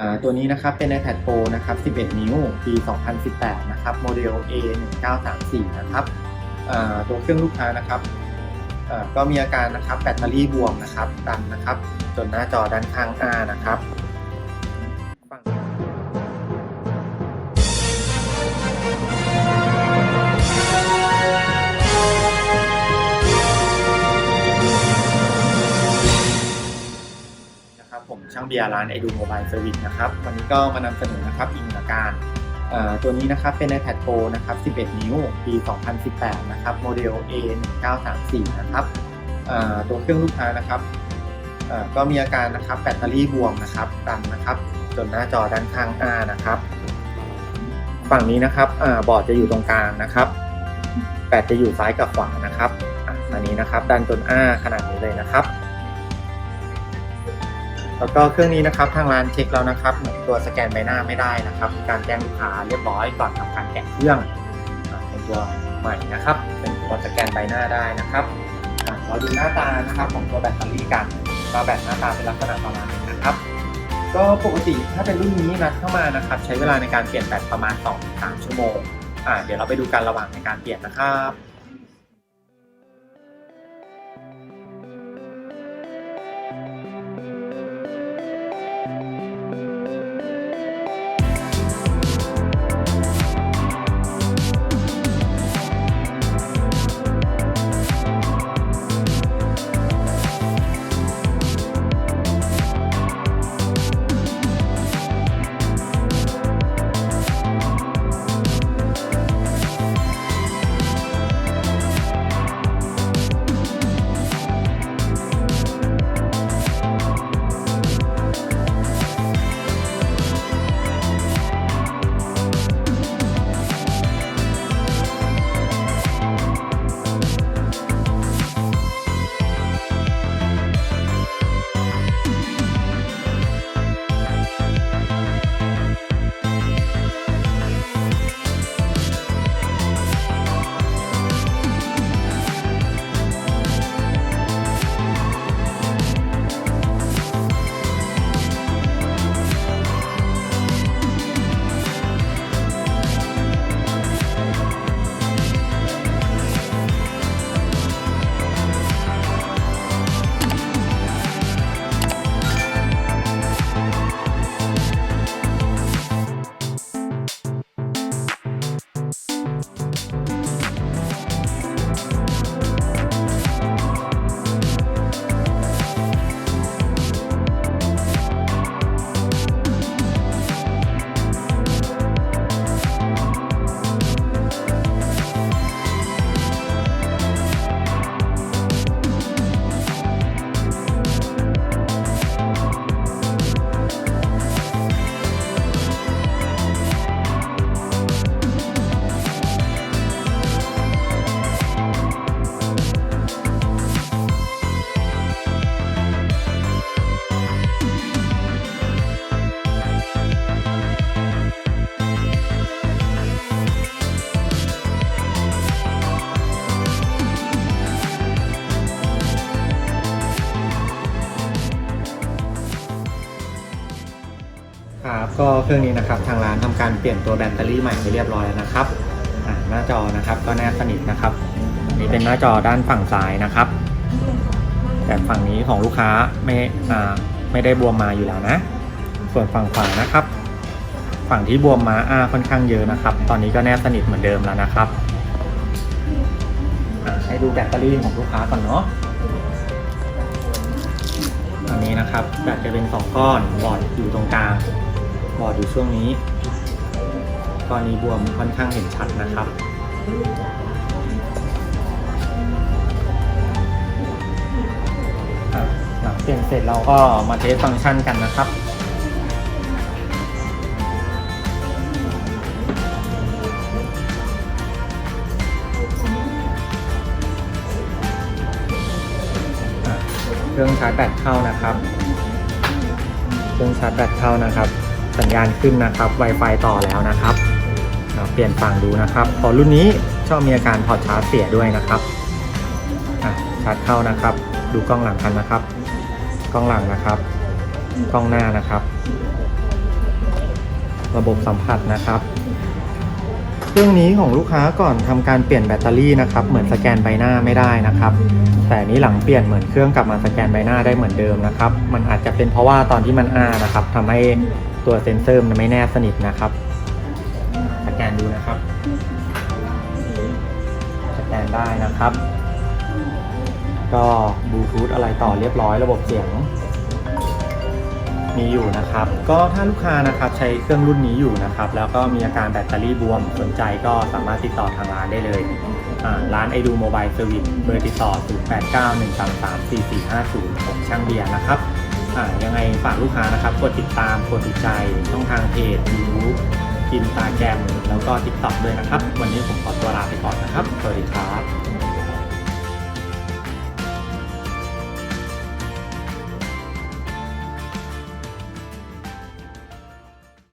อ่าตัวนี้นะครับเป็น iPad Pro นะครับ 11 นิ้ว ปี 2018 นะครับ โมเดล A1934 นะครับอ่าตัวเครื่องลูกค้านะครับอ่าก็มีอาการนะครับแบตเตอรี่บวมนะครับ ตันนะครับ จนหน้าจอด้านข้างอ้านะครับ เบียร์ร้านไอดูโมบายเซอร์วิสนะครับวันนี้ก็มานำเสนอนะครับอีกหนึ่งอาการตัวนี้นะครับเป็น iPad Pro นะครับ 11 นิ้ว ปี 2018 นะครับ โมเดล A1934 นะครับตัวเครื่องลูกค้านะครับก็มีอาการนะครับแบตเตอรี่บวมนะครับดันนะครับจนหน้าจอด้านข้างอ้านะครับ ฝั่งนี้นะครับอบอร์ดจะอยู่ตรงกลางนะครับแบตจะอยู่ซ้ายกับขวานะครับอันนี้นะครับดันจนอ้าขนาดนี้เลยนะครับ แล้วก็เครื่องนี้นะครับทางร้านเช็คแล้วนะครับเหมือนตัวสแกนใบหน้าไม่ได้นะครับมีการแจ้งลูกค้าเรียบร้อยก่อนทำการแกะเครื่องเป็นตัวใหม่นะครับ เป็นตัวสแกนใบหน้าได้นะครับเราดูหน้าตานะครับของตัวแบตเตอรี่กันก็แบตหน้าตาเป็นลักษณะประมาณนี้นะครับ ก็ปกติถ้าเป็นรุ่นนี้นัดเข้ามานะครับ ใช้เวลาในการเปลี่ยนแบตประมาณ2-3ชั่วโมงอะเดี๋ยวเราไปดูกันระหว่างในการเปลี่ยนนะครับ เครื่องนี้นะครับทางร้านทำการเปลี่ยนตัวแบตเตอรี่ใหม่ไปเรียบร้อยแล้วนะครับหน้าจอนะครับก็แนบสนิทนะครับนนี้เป็นหน้าจอด้านฝั่งซ้ายนะครับ แต่ฝั่งนี้ของลูกค้าไม่ไม่ได้บวมมาอยู่แล้วนะ ส่วนฝั่งขวานะครับ ฝั่งที่บวมมาอ้าค่อนข้างเยอะนะครับ ตอนนี้ก็แนบสนิทเหมือนเดิมแล้วนะครับให้ดูแบตเตอรี่ของลูกค้าก่อนเนาะอันนี้นะครับแบตจะเป็นสองก้อนบอร์ดอยู่ตรงกลาง บอดอยู่ช่วงนี้ก้อนนี้บวมค่อนข้างเห็นชัดนะครับ หลังเปลี่ยนเสร็จเราก็มาเทสฟังก์ชันกันนะครับเครื่องชาร์จแบตเข้านะครับ เครื่องชาร์จแบตเข้านะครับ สัญญาณขึ้นนะครับ Wi-Fi ต่อแล้วนะครับ เปลี่ยนฝั่งดูนะครับ พอรุ่นนี้ชอบมีอาการถอดชาร์จเสียด้วยนะครับชาร์จเข้านะครับ ดูกล้องหลังกันนะครับ กล้องหลังนะครับ กล้องหน้านะครับ ระบบสัมผัสนะครับเครื่องนี้ของลูกค้าก่อนทำการเปลี่ยนแบตเตอรี่นะครับ เหมือนสแกนใบหน้าไม่ได้นะครับ แต่นี้หลังเปลี่ยนเหมือนเครื่องกลับมาสแกนใบหน้าได้เหมือนเดิมนะครับ มันอาจจะเป็นเพราะว่าตอนที่มันอ้านะครับทำให้ ตัวเซ็นเซอร์มันไม่แนบสนิทนะครับสแกนดูนะครับสแกนได้นะครับ ก็บลูทูธอะไรต่อเรียบร้อยระบบเสียงมีอยู่นะครับ ก็ถ้าลูกค้านะครับใช้เครื่องรุ่นนี้อยู่นะครับ แล้วก็มีอาการแบตเตอรี่บวมสนใจก็สามารถติดต่อทางร้านได้เลยร้านไอดูโมบายเซอร์วิสเบอร์ติดต่อ 0891334450 ของช่างเบียร์นะครับ ยังไงฝากลูกค้านะครับกดติดตามกดติดใจช่องทางเพจ YouTube อินสตาแกรมแล้วก็ TikTok ด้วยนะครับ วันนี้ผมขอตัวลาไปก่อนนะครับ สวัสดีครับ